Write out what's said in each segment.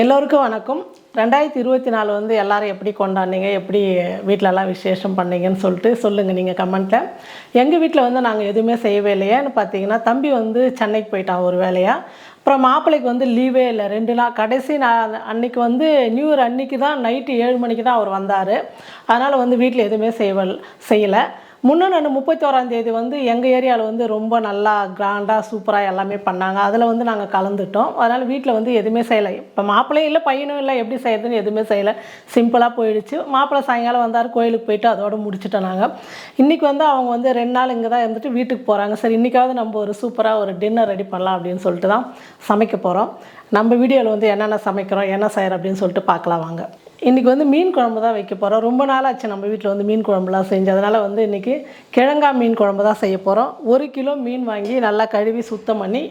எல்லோருக்கும் வணக்கம். ரெண்டாயிரத்தி இருபத்தி நாலு வந்து எல்லாரும் எப்படி கொண்டாடினீங்க? எப்படி வீட்டிலலாம் விசேஷம் பண்ணீங்கன்னு சொல்லிட்டு சொல்லுங்கள் நீங்கள் கமெண்ட்டில் எங்கள் வீட்டில் வந்து நாங்கள் எதுவுமே செய்யவே இல்லையேன்னு பார்த்தீங்கன்னா தம்பி வந்து சென்னைக்கு போயிட்டான் ஒரு வேலையாக அப்புறம் மாப்பிள்ளைக்கு வந்து லீவே இல்லை. ரெண்டு நாள் கடைசி நான் அன்னைக்கு வந்து நியூ இயர் அன்னைக்கு தான் நைட்டு ஏழு மணிக்கு தான் அவர் வந்தார். அதனால் வந்து வீட்டில் எதுவுமே செய்வல் செய்யலை. முன்னொன்று முப்பத்தோராம் தேதி வந்து எங்கள் ஏரியாவில் வந்து ரொம்ப நல்லா கிராண்டாக சூப்பராக எல்லாமே பண்ணாங்க. அதில் வந்து நாங்கள் கலந்துட்டோம். அதனால் வீட்டில் வந்து எதுவுமே செய்யலை. இப்போ மாப்பிள்ளையும் இல்லை பையனும் இல்லை எப்படி செய்யறதுன்னு எதுவுமே செய்யலை. சிம்பிளாக போயிடுச்சு. மாப்பிள்ளை சாயங்காலம் வந்தார் கோயிலுக்கு போயிட்டு அதோட முடிச்சுட்டோம் நாங்கள் இன்றைக்கி வந்து அவங்க வந்து ரெண்டு நாள் இங்கே தான் இருந்துட்டு வீட்டுக்கு போகிறாங்க சரி இன்றைக்காவது நம்ம ஒரு சூப்பராக ஒரு டின்னர் ரெடி பண்ணலாம் அப்படின்னு சொல்லிட்டு தான் சமைக்க போகிறோம் நம்ம வீடியோவில் வந்து என்னென்ன சமைக்கிறோம் என்ன செய்கிறோம் அப்படின்னு சொல்லிட்டு பார்க்கலாம் வாங்க. இன்றைக்கி வந்து மீன் குழம்பு தான் வைக்க போகிறோம் ரொம்ப நாளாச்சு நம்ம வீட்டில் வந்து மீன் குழம்புலாம் செஞ்சு. அதனால் வந்து இன்றைக்கி கிழங்கா மீன் குழம்பு தான் செய்ய போகிறோம் ஒரு கிலோ மீன் வாங்கி நல்லா கழுவி சுத்தம் பண்ணி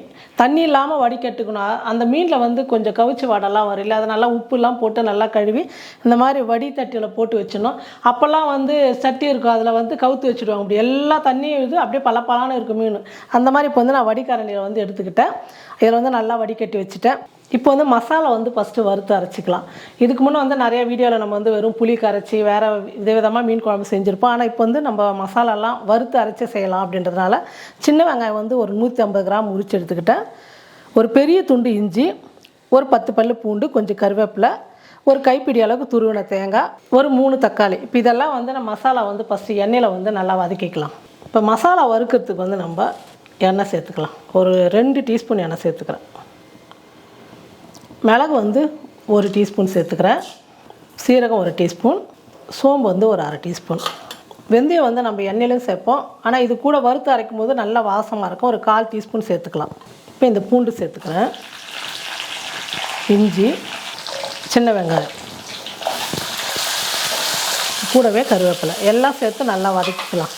தண்ணி இல்லாமல் வடிகட்டுக்கணும். அந்த மீனில் வந்து கொஞ்சம் கவிச்சு வடலாம் வரும் இல்லை அதை நல்லா உப்புலாம் போட்டு நல்லா கழுவி இந்த மாதிரி வடி தட்டியில் போட்டு வச்சிடணும். அப்போல்லாம் வந்து சட்டி இருக்கும். அதில் வந்து கவுத்து வச்சுடுவாங்க. அப்படி எல்லா தண்ணியும் இது அப்படியே பளபளன்னு இருக்கும் மீன். அந்த மாதிரி இப்போ வந்து நான் வடிகரண்டியில் வந்து எடுத்துக்கிட்டேன். இதில் வந்து நல்லா வடிகட்டி வச்சுட்டேன். இப்போ வந்து மசாலா வந்து ஃபஸ்ட்டு வறுத்து அரைச்சிக்கலாம். இதுக்கு முன்னே வந்து நிறைய வீடியோவில் நம்ம வந்து வெறும் புளி கரைச்சி வேறு விதவிதமாக மீன் குழம்பு செஞ்சுருப்போம். ஆனால் இப்போ வந்து நம்ம மசாலாலாம் வறுத்து அரைச்சி செய்யலாம் அப்படின்றதுனால சின்ன வெங்காயம் வந்து ஒரு நூற்றி ஐம்பது கிராம் உரிச்சு எடுத்துக்கிட்டேன். ஒரு பெரிய துண்டு இஞ்சி ஒரு பத்து பல்லு பூண்டு கொஞ்சம் கருவேப்பிலை ஒரு கைப்பிடி அளவுக்கு துருவின தேங்காய் ஒரு மூணு தக்காளி. இப்போ இதெல்லாம் வந்து நம்ம மசாலா வந்து ஃபஸ்ட்டு எண்ணெயில் வந்து நல்லா வதக்கிக்கலாம். இப்போ மசாலா வறுக்கிறதுக்கு வந்து நம்ம எண்ணெய் சேர்த்துக்கலாம். ஒரு ரெண்டு டீஸ்பூன் எண்ணெய் சேர்த்துக்கிறேன். மிளகு வந்து ஒரு டீஸ்பூன் சேர்த்துக்கிறேன். சீரகம் ஒரு டீஸ்பூன். சோம்பு வந்து ஒரு அரை டீஸ்பூன். வெந்தயம் வந்து நம்ம எண்ணெயிலும் சேர்ப்போம். ஆனால் இது கூட வறுத்து அரைக்கும் போது நல்லா வாசமாக இருக்கும். ஒரு கால் டீஸ்பூன் சேர்த்துக்கலாம். இப்போ இந்த பூண்டு சேர்த்துக்கிறேன். இஞ்சி சின்ன வெங்காயம். கூடவே கருவேப்பிலை. எல்லாம் சேர்த்து நல்லா வதக்கிக்கலாம்.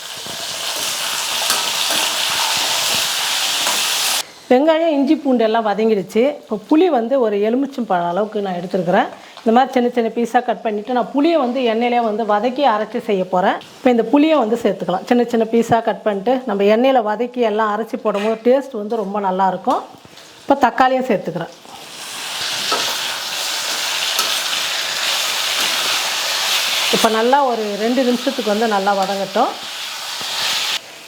வெங்காயம் இஞ்சி பூண்டு எல்லாம் வதங்கிடுச்சு. இப்போ புளி வந்து ஒரு எலுமிச்சம் பழம் அளவுக்கு நான் எடுத்துருக்கிறேன். இந்த மாதிரி சின்ன சின்ன பீஸாக கட் பண்ணிவிட்டு நான் புளியை வந்து எண்ணெயிலே வந்து வதக்கி அரைச்சி செய்ய போகிறேன் இப்போ இந்த புளியை வந்து சேர்த்துக்கலாம். சின்ன சின்ன பீஸாக கட் பண்ணிட்டு நம்ம எண்ணெயில் வதக்கி எல்லாம் அரைச்சி போடும்போது டேஸ்ட் வந்து ரொம்ப நல்லாயிருக்கும் இப்போ தக்காளியும் சேர்த்துக்கிறேன். இப்போ நல்லா ஒரு ரெண்டு நிமிஷத்துக்கு வந்து நல்லா வதங்கட்டும்.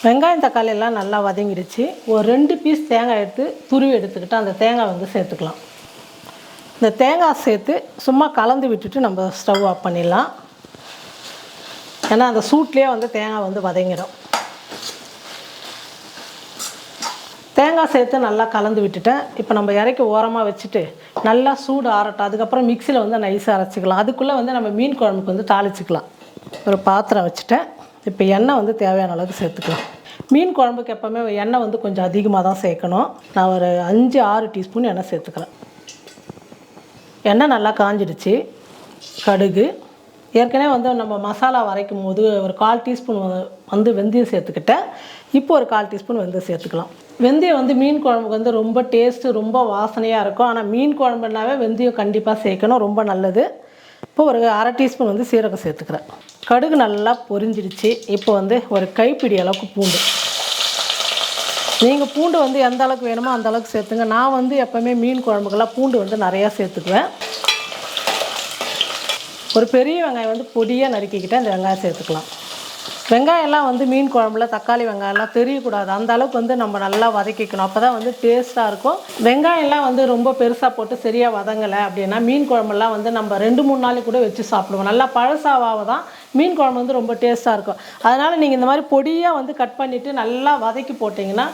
வெங்காயம் தக்காளி எல்லாம் நல்லா வதங்கிடுச்சு. ஒரு ரெண்டு பீஸ் தேங்காய் எடுத்து துருவி எடுத்துக்கிட்டு அந்த தேங்காய் வந்து சேர்த்துக்கலாம். இந்த தேங்காய் சேர்த்து சும்மா கலந்து விட்டுட்டு நம்ம ஸ்டவ் ஆஃப் பண்ணிடலாம். ஏன்னா அந்த சூட்லேயே வந்து தேங்காய் வந்து வதங்கிடும். தேங்காய் சேர்த்து நல்லா கலந்து விட்டுட்டேன். இப்போ நம்ம இறக்கி ஓரமாக வச்சுட்டு நல்லா சூடு ஆறட்டும். அதுக்கப்புறம் மிக்சியில் வந்து நைஸாக அரைச்சிக்கலாம். அதுக்குள்ளே வந்து நம்ம மீன் குழம்புக்கு வந்து தாளிச்சிக்கலாம். ஒரு பாத்திரம் வச்சுட்டேன். இப்போ எண்ணெய் வந்து தேவையான அளவுக்கு சேர்த்துக்கலாம். மீன் குழம்புக்கு எப்போவுமே எண்ணெய் வந்து கொஞ்சம் அதிகமாக தான் சேர்க்கணும். நான் ஒரு அஞ்சு ஆறு டீஸ்பூன் எண்ணெய் சேர்த்துக்கிறேன். எண்ணெய் நல்லா காஞ்சிடுச்சு. கடுகு. ஏற்கனவே வந்து நம்ம மசாலா வரைக்கும் போது ஒரு கால் டீஸ்பூன் வந்து வெந்தயம் சேர்த்துக்கிட்டேன். இப்போ ஒரு கால் டீஸ்பூன் வெந்தயம் சேர்த்துக்கலாம். வெந்தயம் வந்து மீன் குழம்புக்கு வந்து ரொம்ப டேஸ்ட்டு ரொம்ப வாசனையாக இருக்கும். ஆனால் மீன் குழம்புனாவே வெந்தயம் கண்டிப்பாக சேர்க்கணும். ரொம்ப நல்லது. இப்போ ஒரு அரை டீஸ்பூன் வந்து சீரகம் சேர்த்துக்கிறேன். கடுகு நல்லா பொரிஞ்சிடுச்சு. இப்போ வந்து ஒரு கைப்பிடி அளவுக்கு பூண்டு. நீங்கள் பூண்டு வந்து எந்த அளவுக்கு வேணுமோ அந்த அளவுக்கு சேர்த்துங்க. நான் வந்து எப்போவுமே மீன் குழம்புக்கெல்லாம் பூண்டு வந்து நிறையா சேர்த்துக்குவேன். ஒரு பெரிய வெங்காயம் வந்து பொடியாக நறுக்கிக்கிட்டேன் அந்த வெங்காயம் சேர்த்துக்கலாம். வெங்காயம்லாம் வந்து மீன் குழம்புல தக்காளி வெங்காயம்லாம் தெரியக்கூடாது. அந்த அளவுக்கு வந்து நம்ம நல்லா வதக்கிக்கணும். அப்போ தான் வந்து டேஸ்ட்டாக இருக்கும். வெங்காயம்லாம் வந்து ரொம்ப பெருசாக போட்டு சரியாக வதங்கலை அப்படின்னா மீன் குழம்புலாம் வந்து நம்ம ரெண்டு மூணு நாளைக்கு கூட வச்சு சாப்பிடுவோம். நல்லா பழசாவாக தான் மீன் குழம்பு வந்து ரொம்ப டேஸ்ட்டாக இருக்கும். அதனால் நீங்கள் இந்த மாதிரி பொடியாக வந்து கட் பண்ணிவிட்டு நல்லா வதக்கி போட்டிங்கன்னா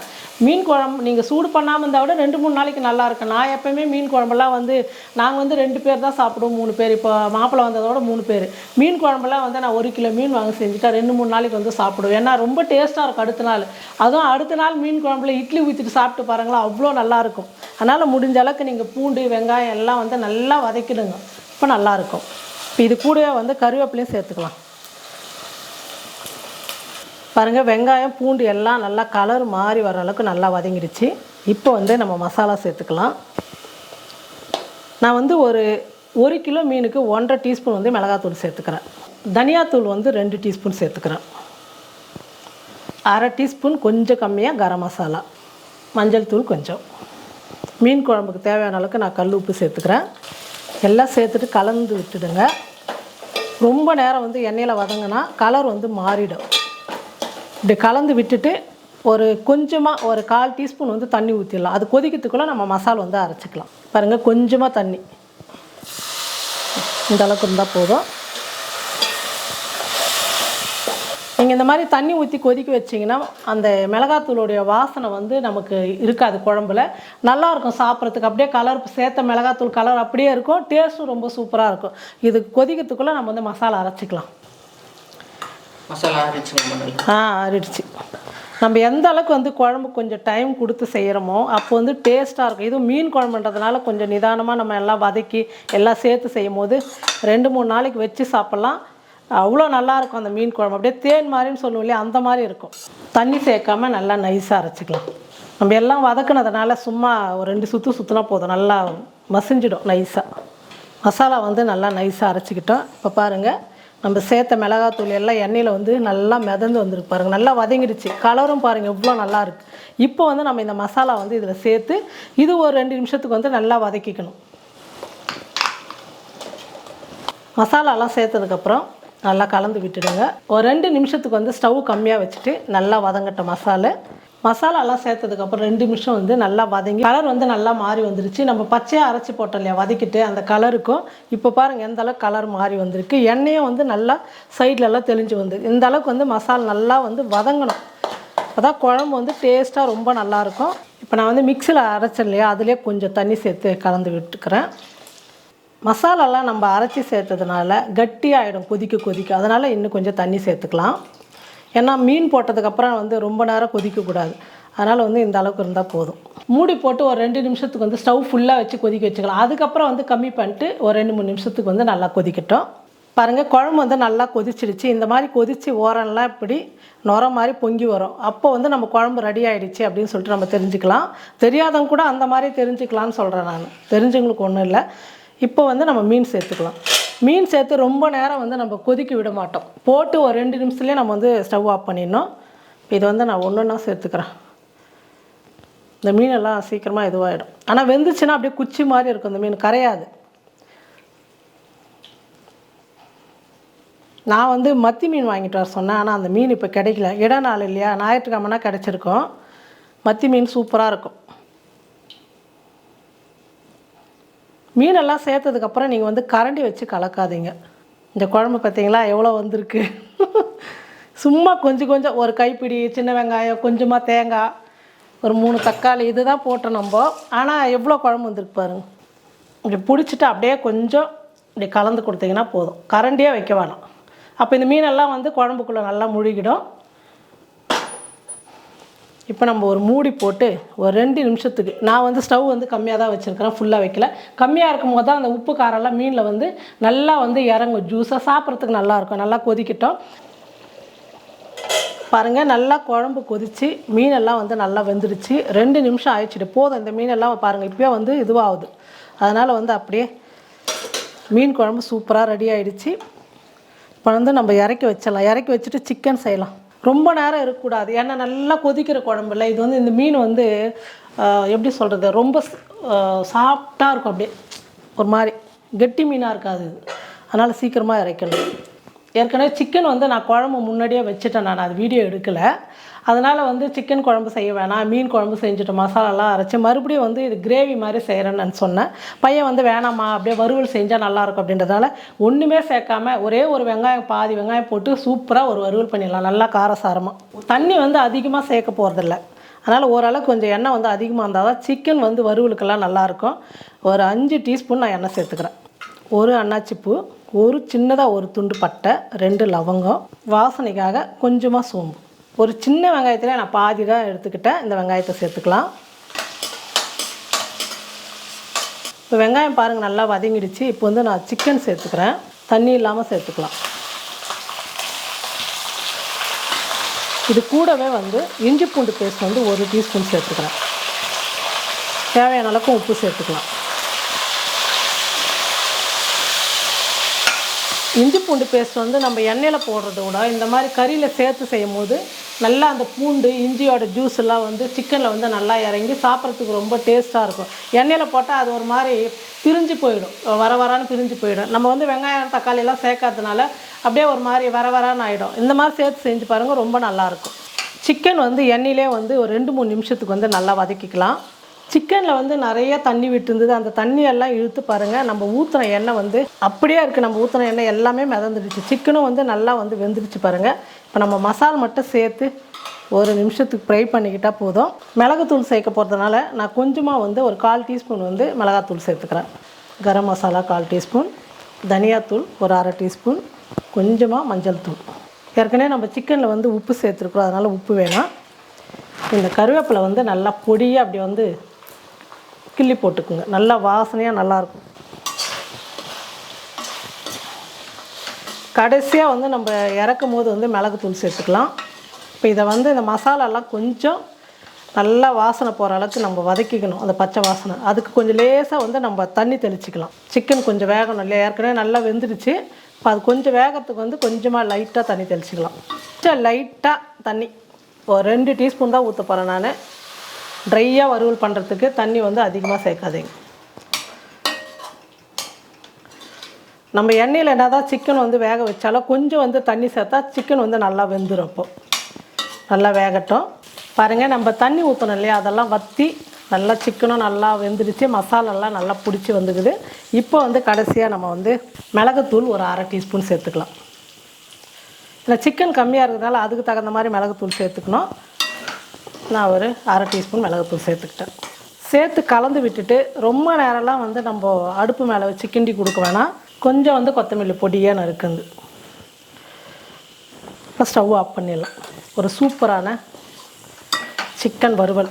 மீன் குழம்பு நீங்கள் சூடு பண்ணாமல் இருந்தால் விட ரெண்டு மூணு நாளைக்கு நல்லா இருக்கும். நான் எப்போயுமே மீன் குழம்பெல்லாம் வந்து நாங்கள் வந்து ரெண்டு பேர் தான் சாப்பிடுவோம் மூணு பேர். இப்போ மாப்பிள்ளை வந்ததோட மூணு பேர். மீன் குழம்பெல்லாம் வந்து நான் ஒரு கிலோ மீன் வாங்கி செஞ்சுட்டா ரெண்டு மூணு நாளைக்கு வந்து சாப்பிடுவேன் ஏன்னா ரொம்ப டேஸ்ட்டாக இருக்கும் அடுத்த நாள். அதுவும் அடுத்த நாள் மீன் குழம்புல இட்லி ஊற்றிட்டு சாப்பிட்டு பாருங்களா அவ்வளோ நல்லாயிருக்கும் அதனால் முடிஞ்ச அளவுக்கு நீங்கள் பூண்டு வெங்காயம் எல்லாம் வந்து நல்லா வதக்கிடுங்க. இப்போ நல்லாயிருக்கும் இப்போ இது கூடவே வந்து கருவேப்பிலையும் சேர்த்துக்கலாம். பாருங்கள் வெங்காயம் பூண்டு எல்லாம் நல்லா கலர் மாறி வர அளவுக்கு நல்லா வதங்கிடுச்சு. இப்போ வந்து நம்ம மசாலா சேர்த்துக்கலாம். நான் வந்து ஒரு ஒரு கிலோ மீனுக்கு ஒன்றரை டீஸ்பூன் வந்து மிளகாத்தூள் சேர்த்துக்கிறேன். தனியாத்தூள் வந்து ரெண்டு டீஸ்பூன் சேர்த்துக்கிறேன். அரை டீஸ்பூன் கொஞ்சம் கம்மியாக கரம் மசாலா. மஞ்சள் தூள் கொஞ்சம். மீன் குழம்புக்கு தேவையான அளவுக்கு நான் கல் உப்பு சேர்த்துக்கிறேன். எல்லாம் சேர்த்துட்டு கலந்து விட்டுடுங்க. ரொம்ப நேரம் வந்து எண்ணெயில் வதங்கினா கலர் வந்து மாறிடும். இப்படி கலந்து விட்டுட்டு ஒரு கொஞ்சமாக ஒரு கால் டீஸ்பூன் வந்து தண்ணி ஊற்றிடலாம் அது கொதிக்கிறதுக்குள்ளே நம்ம மசாலா வந்து அரைச்சிக்கலாம். பாருங்கள் கொஞ்சமாக தண்ணி. இந்த அளவுக்கு இருந்தால் போதும். நீங்கள் இந்த மாதிரி தண்ணி ஊற்றி கொதிக்க வச்சிங்கன்னா அந்த மிளகாத்தூளுடைய வாசனை வந்து நமக்கு இருக்காது குழம்புல. நல்லாயிருக்கும் சாப்பிட்றதுக்கு. அப்படியே கலர் சேர்த்த மிளகாத்தூள் கலர் அப்படியே இருக்கும். டேஸ்ட்டும் ரொம்ப சூப்பராக இருக்கும். இது கொதிக்கிறதுக்குள்ளே நம்ம வந்து மசாலா அரைச்சிக்கலாம். மசாலா ஆ ஆறிடுச்சு. நம்ம எந்த அளவுக்கு வந்து குழம்பு கொஞ்சம் டைம் கொடுத்து செய்கிறோமோ அப்போ வந்து டேஸ்ட்டாக இருக்கும். இதுவும் மீன் குழம்புன்றதுனால கொஞ்சம் நிதானமாக நம்ம எல்லாம் வதக்கி எல்லாம் சேர்த்து செய்யும் போது ரெண்டு மூணு நாளைக்கு வச்சு சாப்பிட்லாம். அவ்வளோ நல்லாயிருக்கும் அந்த மீன் குழம்பு. அப்படியே தேன் மாதிரின்னு சொல்லுவோம் இல்லையா அந்த மாதிரி இருக்கும். தண்ணி சேர்க்காம நல்லா நைஸாக அரைச்சிக்கலாம். நம்ம எல்லாம் வதக்குனதுனால சும்மா ஒரு ரெண்டு சுற்று சுற்றினா போதும். நல்லா மசிஞ்சிடும் நைஸாக மசாலா வந்து நல்லா நைஸாக அரைச்சிக்கிட்டோம். இப்போ பாருங்கள் நம்ம சேர்த்த மிளகாத்தூள் எல்லாம் எண்ணெயில் வந்து நல்லா மிதந்து வந்துருக்கு பாருங்கள் நல்லா வதங்கிடுச்சு. கலரும் பாருங்கள் எவ்வளோ நல்லா இருக்குது இப்போ வந்து நம்ம இந்த மசாலா வந்து இதில் சேர்த்து இது ஒரு ரெண்டு நிமிஷத்துக்கு வந்து நல்லா வதக்கிக்கணும். மசாலாலாம் சேர்த்ததுக்கப்புறம் நல்லா கலந்து விட்டுடுங்க. ஒரு ரெண்டு நிமிஷத்துக்கு வந்து ஸ்டவ் கம்மியாக வச்சுட்டு நல்லா வதங்கட்ட மசாலா. மசாலாலாம் சேர்த்ததுக்கப்புறம் ரெண்டு நிமிஷம் வந்து நல்லா வதங்கி கலர் வந்து நல்லா மாறி வந்துருச்சு. நம்ம பச்சையாக அரைச்சி போட்டோம் இல்லையா வதக்கிட்டு அந்த கலருக்கும் இப்போ பாருங்கள் எந்த அளவுக்கு கலர் மாறி வந்திருக்கு. எண்ணெயும் வந்து நல்லா சைட்லலாம் தெளிஞ்சு வந்து இந்த அளவுக்கு வந்து மசாலா நல்லா வந்து வதங்கணும். அதான் குழம்பு வந்து டேஸ்ட்டாக ரொம்ப நல்லாயிருக்கும் இப்போ நான் வந்து மிக்சியில் அரைச்சேன் இல்லையா அதுலேயே கொஞ்சம் தண்ணி சேர்த்து கலந்து விட்டுக்கிறேன். மசாலாலாம் நம்ம அரைச்சி சேர்த்ததுனால கட்டியாகிடும் கொதிக்க கொதிக்க. அதனால் இன்னும் கொஞ்சம் தண்ணி சேர்த்துக்கலாம். ஏன்னா மீன் போட்டதுக்கப்புறம் வந்து ரொம்ப நேரம் கொதிக்கக்கூடாது. அதனால் வந்து இந்த அளவுக்கு இருந்தால் போதும். மூடி போட்டு ஒரு ரெண்டு நிமிஷத்துக்கு வந்து ஸ்டவ் ஃபுல்லாக வச்சு கொதிக்க வச்சுக்கலாம். அதுக்கப்புறம் வந்து கம்மி பண்ணிட்டு ஒரு ரெண்டு மூணு நிமிஷத்துக்கு வந்து நல்லா கொதிக்கட்டும். பாருங்கள் குழம்பு வந்து நல்லா கொதிச்சிடுச்சு. இந்த மாதிரி கொதித்து ஓரம்லாம் இப்படி நுர மாதிரி பொங்கி வரும். அப்போ வந்து நம்ம குழம்பு ரெடி ஆகிடுச்சு அப்படின்னு சொல்லிட்டு நம்ம தெரிஞ்சுக்கலாம். தெரியாதவங்க கூட அந்த மாதிரி தெரிஞ்சுக்கலாம்னு சொல்கிறேன் நான். தெரிஞ்சவங்களுக்கு ஒன்றும் இல்லை. இப்போ வந்து நம்ம மீன் சேர்த்துக்கலாம். மீன் சேர்த்து ரொம்ப நேரம் வந்து நம்ம கொதிக்க விட மாட்டோம். போட்டு ஒரு ரெண்டு நிமிஷத்துலேயே நம்ம வந்து ஸ்டவ் ஆஃப் பண்ணிடணும். இது வந்து நான் ஒன்று ஒன்றா சேர்த்துக்கிறேன். இந்த மீனெல்லாம் சீக்கிரமாக இதுவாகிடும் ஆனால் வெந்துச்சுன்னா அப்படியே குச்சி மாதிரி இருக்கும். இந்த மீன் கரையாது. நான் வந்து மத்தி மீன் வாங்கிட்டு வர சொன்னேன். ஆனால் அந்த மீன் இப்போ கிடைக்கல. இட நாள் இல்லையா? ஞாயிற்றுக்கிழமைனா கிடச்சிருக்கும். மத்தி மீன் சூப்பராக இருக்கும். மீனெல்லாம் சேர்த்ததுக்கப்புறம் நீங்கள் வந்து கரண்டி வச்சு கலக்காதீங்க. இந்த குழம்பு பார்த்தீங்களா எவ்வளோ வந்திருக்கு? சும்மா கொஞ்சம் கொஞ்சம் ஒரு கைப்பிடி சின்ன வெங்காயம் கொஞ்சமாக தேங்காய் ஒரு மூணு தக்காளி இதுதான் போட்டோம் நம்ம. ஆனால் எவ்வளோ குழம்பு வந்திருக்கு பாருங்க. இப்படி பிடிச்சிட்டு அப்படியே கொஞ்சம் இப்படி கலந்து கொடுத்தீங்கன்னா போதும். கரண்டியே வைக்க வேணாம். அப்போ இந்த மீனெல்லாம் வந்து குழம்புக்குள்ளே நல்லா முழுகிடும். இப்போ நம்ம ஒரு மூடி போட்டு ஒரு ரெண்டு நிமிஷத்துக்கு நான் வந்து ஸ்டவ் வந்து கம்மியாக தான் வச்சுருக்கிறேன் ஃபுல்லாக வைக்கல. கம்மியாக இருக்கும் போது தான் அந்த உப்பு காரெல்லாம் மீனில் வந்து நல்லா வந்து இறங்கும். ஜூஸாக சாப்பிட்றதுக்கு நல்லாயிருக்கும். நல்லா கொதிக்கிட்டோம். பாருங்கள் நல்லா குழம்பு கொதித்து மீனெல்லாம் வந்து நல்லா வெந்துடுச்சு ரெண்டு நிமிஷம் ஆயிடுச்சுட்டு போதும். இந்த மீனெல்லாம் பாருங்கள் இப்போயே வந்து இதுவாகுது. அதனால் வந்து அப்படியே மீன் குழம்பு சூப்பராக ரெடி ஆகிடுச்சு இப்போ வந்து நம்ம இறக்கி வச்சிடலாம். இறக்கி வச்சுட்டு சிக்கன் செய்யலாம். ரொம்ப நேரம் இருக்கக்கூடாது. ஏன்னா நல்லா கொதிக்கிற குழம்புல இது வந்து இந்த மீன் வந்து எப்படி சொல்கிறது ரொம்ப சாஃப்டாக இருக்கும் அப்படியே. ஒரு மாதிரி கெட்டி மீனாக இருக்காது இது. அதனால் சீக்கிரமாக இறைக்கணும். ஏற்கனவே சிக்கன் வந்து நான் குழம்பு முன்னாடியே வச்சுட்டேன். நான் அது வீடியோ எடுக்கலை. அதனால் வந்து சிக்கன் குழம்பு செய்ய வேணாம் மீன் குழம்பு செஞ்சுட்டு மசாலாலாம் அரைச்சி மறுபடியும் வந்து இது கிரேவி மாதிரி செய்கிறேன்னு நான் சொன்னேன். பையன் வந்து வேணாம்மா அப்படியே வறுவல் செஞ்சால் நல்லாயிருக்கும் அப்படின்றதால ஒன்றுமே சேர்க்காம ஒரே ஒரு வெங்காயம் பாதி வெங்காயம் போட்டு சூப்பராக ஒரு வறுவல் பண்ணிடலாம் நல்லா காரசாரமாக தண்ணி வந்து அதிகமாக சேர்க்க போகிறதில்ல அதனால் ஓரளவுக்கு கொஞ்சம் எண்ணெய் வந்து அதிகமாக இருந்தால் தான் சிக்கன் வந்து வறுவலுக்கெல்லாம் நல்லாயிருக்கும் ஒரு அஞ்சு டீஸ்பூன் நான் எண்ணெய் சேர்த்துக்கிறேன். ஒரு அன்னாச்சிப்பூ ஒரு சின்னதாக ஒரு துண்டு பட்டை ரெண்டு லவங்கம் வாசனைக்காக கொஞ்சமாக சோம்பு. ஒரு சின்ன வெங்காயத்தில் நான் பாதி தான் எடுத்துக்கிட்டேன். இந்த வெங்காயத்தை சேர்த்துக்கலாம். இப்போ வெங்காயம் பாருங்கள் நல்லா வதங்கிடுச்சு. இப்போ வந்து நான் சிக்கன் சேர்த்துக்கிறேன். தண்ணி இல்லாமல் சேர்த்துக்கலாம். இது கூடவே வந்து இஞ்சி பூண்டு பேஸ்ட் வந்து ஒரு டீஸ்பூன் சேர்த்துக்கிறேன். தேவையான அளவுக்கு உப்பு சேர்த்துக்கலாம். இஞ்சி பூண்டு பேஸ்ட் வந்து நம்ம எண்ணெயில் போடுறத விட இந்த மாதிரி கறியில் சேர்த்து செய்யும் போது நல்லா அந்த பூண்டு இஞ்சியோட ஜூஸ் எல்லாம் வந்து சிக்கனில் வந்து நல்லா இறங்கி சாப்பிட்றதுக்கு ரொம்ப டேஸ்ட்டாக இருக்கும். எண்ணெயில் போட்டால் அது ஒரு மாதிரி பிரிஞ்சு போயிடும். வர வரான்னு பிரிஞ்சு போயிடும். நம்ம வந்து வெங்காயம் தக்காளி எல்லாம் சேர்க்காததுனால அப்படியே ஒரு மாதிரி வர வரான்னு ஆகிடும் இந்த மாதிரி சேர்த்து செஞ்சு பாருங்கள் ரொம்ப நல்லாயிருக்கும் சிக்கன் வந்து எண்ணெயிலே வந்து ஒரு ரெண்டு மூணு நிமிஷத்துக்கு வந்து நல்லா வதக்கிக்கலாம். சிக்கனில் வந்து நிறைய தண்ணி விட்டுருந்தது. அந்த தண்ணியெல்லாம் இழுத்து பாருங்கள் நம்ம ஊற்றின எண்ணெய் வந்து அப்படியே இருக்குது நம்ம ஊற்றின எண்ணெய் எல்லாமே மிதந்துடுச்சு. சிக்கனும் வந்து நல்லா வந்து வெந்துடுச்சு பாருங்கள் இப்போ நம்ம மசால் மட்டும் சேர்த்து ஒரு நிமிஷத்துக்கு ஃப்ரை பண்ணிக்கிட்டால் போதும். மிளகுத்தூள் சேர்க்க போகிறதுனால நான் கொஞ்சமாக வந்து ஒரு கால் டீஸ்பூன் வந்து மிளகாத்தூள் சேர்த்துக்கிறேன். கரம் மசாலா கால் டீஸ்பூன் தனியாத்தூள் ஒரு அரை டீஸ்பூன் கொஞ்சமாக மஞ்சள் தூள். ஏற்கனவே நம்ம சிக்கனில் வந்து உப்பு சேர்த்துருக்குறோம். அதனால் உப்பு வேணாம். இந்த கருவேப்பிலை வந்து நல்லா பொடியாக அப்படி வந்து கிள்ளி போட்டுக்குங்க. நல்லா வாசனையாக நல்லாயிருக்கும் கடைசியாக வந்து நம்ம இறக்கும் போது வந்து மிளகுத்தூள் சேர்த்துக்கலாம். இப்போ இதை வந்து இந்த மசாலாலாம் கொஞ்சம் நல்லா வாசனை போகிற அளவுக்கு நம்ம வதக்கிக்கணும். அந்த பச்சை வாசனை. அதுக்கு கொஞ்சம் லேசாக வந்து நம்ம தண்ணி தெளிச்சிக்கலாம். சிக்கன் கொஞ்சம் வேகணும் இல்லையா? ஏற்கனவே நல்லா வெந்துடுச்சு. இப்போ அது கொஞ்சம் வேகத்துக்கு வந்து கொஞ்சமாக லைட்டாக தண்ணி தெளிச்சிக்கலாம். கொஞ்சம் லைட்டாக தண்ணி. ஒரு ரெண்டு டீஸ்பூன் தான் ஊற்ற போகிறேன் நான். ட்ரையாக வறுவல் பண்ணுறதுக்கு தண்ணி வந்து அதிகமாக சேர்க்காதீங்க. நம்ம எண்ணெயில் என்ன தான் சிக்கன் வந்து வேக வச்சாலும் கொஞ்சம் வந்து தண்ணி சேர்த்தா சிக்கன் வந்து நல்லா வெந்துடும் நல்லா வேகட்டும். பாருங்கள் நம்ம தண்ணி ஊற்றணும் இல்லையா? அதெல்லாம் வற்றி நல்லா சிக்கனும் நல்லா வெந்துடுச்சு. மசாலாலாம் நல்லா பிடிச்சி வந்துக்குது. இப்போ வந்து கடைசியாக நம்ம வந்து மிளகுத்தூள் ஒரு அரை டீஸ்பூன் சேர்த்துக்கலாம். இல்லை சிக்கன் கம்மியாக இருக்கிறதுனால அதுக்கு தகுந்த மாதிரி மிளகுத்தூள் சேர்த்துக்கணும். நான் ஒரு அரை டீஸ்பூன் மிளகுத்தூள் சேர்த்துக்கிட்டேன். சேர்த்து கலந்து விட்டுட்டு ரொம்ப நேரம்லாம் வந்து நம்ம அடுப்பு மேலே வச்சு கிண்டி கொடுக்க வேணாம். கொஞ்சம் வந்து கொத்தமல்லி பொடியாக நறுக்குது. இப்போ ஸ்டவ் ஆஃப் பண்ணிடலாம். ஒரு சூப்பரான சிக்கன் வறுவல்.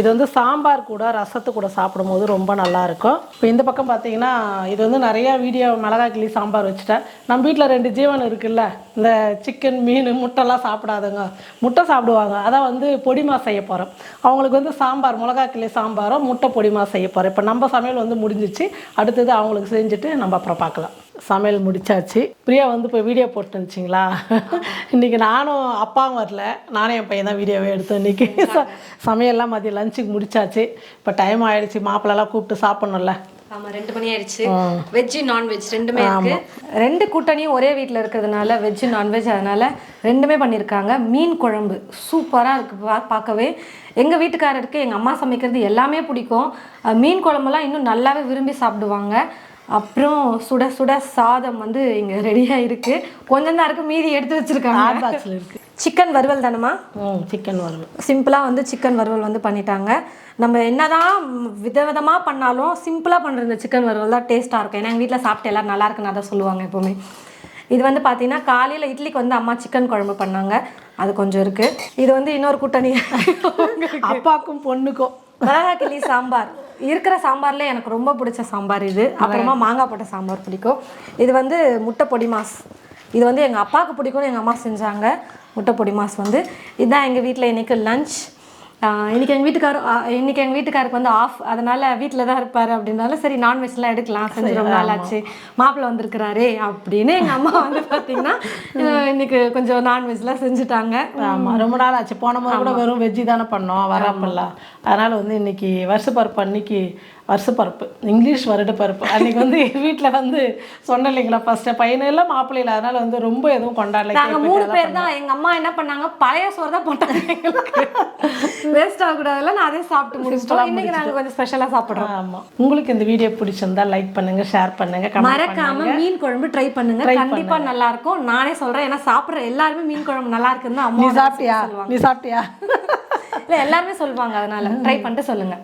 இது வந்து சாம்பார் கூட ரசத்து கூட சாப்பிடும்போது ரொம்ப நல்லாயிருக்கும் இப்போ இந்த பக்கம் பார்த்தீங்கன்னா இது வந்து நிறையா வீடியோ மிளகாய் கிளி சாம்பார் வச்சுட்டேன். நம்ம வீட்டில் ரெண்டு ஜீவன் இருக்குல்ல இந்த சிக்கன் மீன் முட்டைலாம் சாப்பிடாதுங்க. முட்டை சாப்பிடுவாங்க. அதான் வந்து பொடிமா செய்ய போகிறோம் அவங்களுக்கு வந்து சாம்பார் மிளகாய் கிளி சாம்பாரும் முட்டை பொடிமா செய்ய போகிறேன் இப்போ நம்ம சமையல் வந்து முடிஞ்சிச்சு. அடுத்தது அவங்களுக்கு செஞ்சுட்டு நம்ம அப்புறம் பார்க்கலாம். சமையல் முடிச்சாச்சு. பிரியா வந்து இப்போ வீடியோ போட்டு இருந்துச்சிங்களா இன்றைக்கி நானும் அப்பாவும் வரல. நானும் என் பையன் தான் வீடியோவே எடுத்தேன் இன்றைக்கி சமையல்லாம் மதியம் லஞ்சுக்கு முடிச்சாச்சு. இப்போ டைம் ஆயிடுச்சு. மாப்பிள்ளலாம் கூப்பிட்டு சாப்பிட்ணும்ல. ஆமா ரெண்டு மணி ஆயிடுச்சு. வெஜ் நான்வெஜ் ரெண்டுமே இருக்கு. ரெண்டு கூட்டணியும் ஒரே வீட்ல இருக்கிறதுனால வெஜ் நான்வெஜ் அதனால ரெண்டுமே பண்ணியிருக்காங்க. மீன் குழம்பு சூப்பரா இருக்கு. பார்க்கவே. எங்க வீட்டுக்காரருக்கு எங்க அம்மா சமைக்கிறது எல்லாமே பிடிக்கும். மீன் குழம்பெல்லாம் இன்னும் நல்லாவே விரும்பி சாப்பிடுவாங்க. அப்புறம் சுட சுட சாதம் வந்து இங்க ரெடியா இருக்கு கொஞ்சம் தான் இருக்கு மீதி எடுத்து வச்சிருக்காங்க. ஹாட் பாக்ஸில் இருக்குது சிக்கன் வறுவல் தானமா ம் சிக்கன் வறுவல். சிம்பிளாக வந்து சிக்கன் வறுவல் வந்து பண்ணிட்டாங்க. நம்ம என்னதான் விதவிதமாக பண்ணாலும் சிம்பிளாக பண்ணுற இந்த சிக்கன் வறுவல் தான் டேஸ்ட்டாக இருக்கும். ஏன்னா எங்கள் வீட்டில் சாப்பிட்டு எல்லாரும் நல்லா இருக்குன்னு அதை சொல்லுவாங்க எப்போவுமே. இது வந்து பார்த்தீங்கன்னா காலையில் இட்லிக்கு வந்து அம்மா சிக்கன் குழம்பு பண்ணாங்க. அது கொஞ்சம் இருக்குது இது வந்து இன்னொரு கூட்டணி. அப்பாக்கும் பொண்ணுக்கும். மிளகா கிள்ளி சாம்பார். இருக்கிற சாம்பார்ல எனக்கு ரொம்ப பிடிச்ச சாம்பார் இது. அப்புறமா மாங்காய் போட்ட சாம்பார் பிடிக்கும். இது வந்து முட்டை பொடி மாஸ். இது வந்து எங்கள் அப்பாவுக்கு பிடிக்கும்னு எங்கள் அம்மா செஞ்சாங்க. முட்டை பொடி மாஸ் வந்து. இதுதான் எங்கள் வீட்டில் இன்னைக்கு லஞ்ச் இன்னைக்கு எங்கள் வீட்டுக்காரு ஆஹ் இன்னைக்கு எங்கள் வீட்டுக்காருக்கு வந்து ஆஃப் அதனால வீட்டில் தான் இருப்பார் அப்படின்னால சரி நான்வெஜ்லாம் எடுக்கலாம் செஞ்சு ரொம்ப நாள் ஆச்சு. மாப்பிள்ளை வந்திருக்கிறாரே அப்படின்னு எங்கள் அம்மா வந்து பார்த்தீங்கன்னா இன்னைக்கு கொஞ்சம் நான்வெஜ்லாம் செஞ்சுட்டாங்க. ஆமாம் ரொம்ப நாள் ஆச்சு. போன முறை கூட வெறும் வெஜ்ஜி தானே பண்ணோம் வரப்பெல்லாம் அதனால் வந்து இன்னைக்கு வருஷப்பருப்பு அன்னைக்கு வருஷப்பருப்பு இங்கிலீஷ் வருட பருப்பு. அன்னைக்கு வந்து வீட்டில் வந்து சொன்னேன் இல்லைங்களா ஃபஸ்ட்டு பையனும் இல்லை மாப்பிள்ளையில் அதனால் வந்து ரொம்ப எதுவும் கொண்டாடல. நாங்க மூணு பேர் தான். எங்க அம்மா என்ன பண்ணாங்க பழைய சோறு தான் போட்டாங்க வேஸ்ட் ஆகக்கூடாதுல நான் அதே சாப்பிட்டு முடிச்சிட்டோம். இன்னைக்கு நாங்க கொஞ்சம் ஸ்பெஷலா சாப்பிடுறோம். ஆமாம் உங்களுக்கு இந்த வீடியோ பிடிச்சிருந்தா லைக் பண்ணுங்கள் ஷேர் பண்ணுங்கள் கமெண்ட் மறக்காம மீன் குழம்பு ட்ரை பண்ணுங்க. கண்டிப்பா நல்லா இருக்கும். நானே சொல்றேன் ஏன்னா சாப்பிடுற எல்லாருமே மீன் குழம்பு நல்லா இருக்குன்னு தான் நீ அம்மா சாப்பிட்டியா? நீ சாப்பிட்டியா? இல்ல எல்லாருமே சொல்லுவாங்க அதனால ட்ரை பண்ணிட்டு சொல்லுங்க.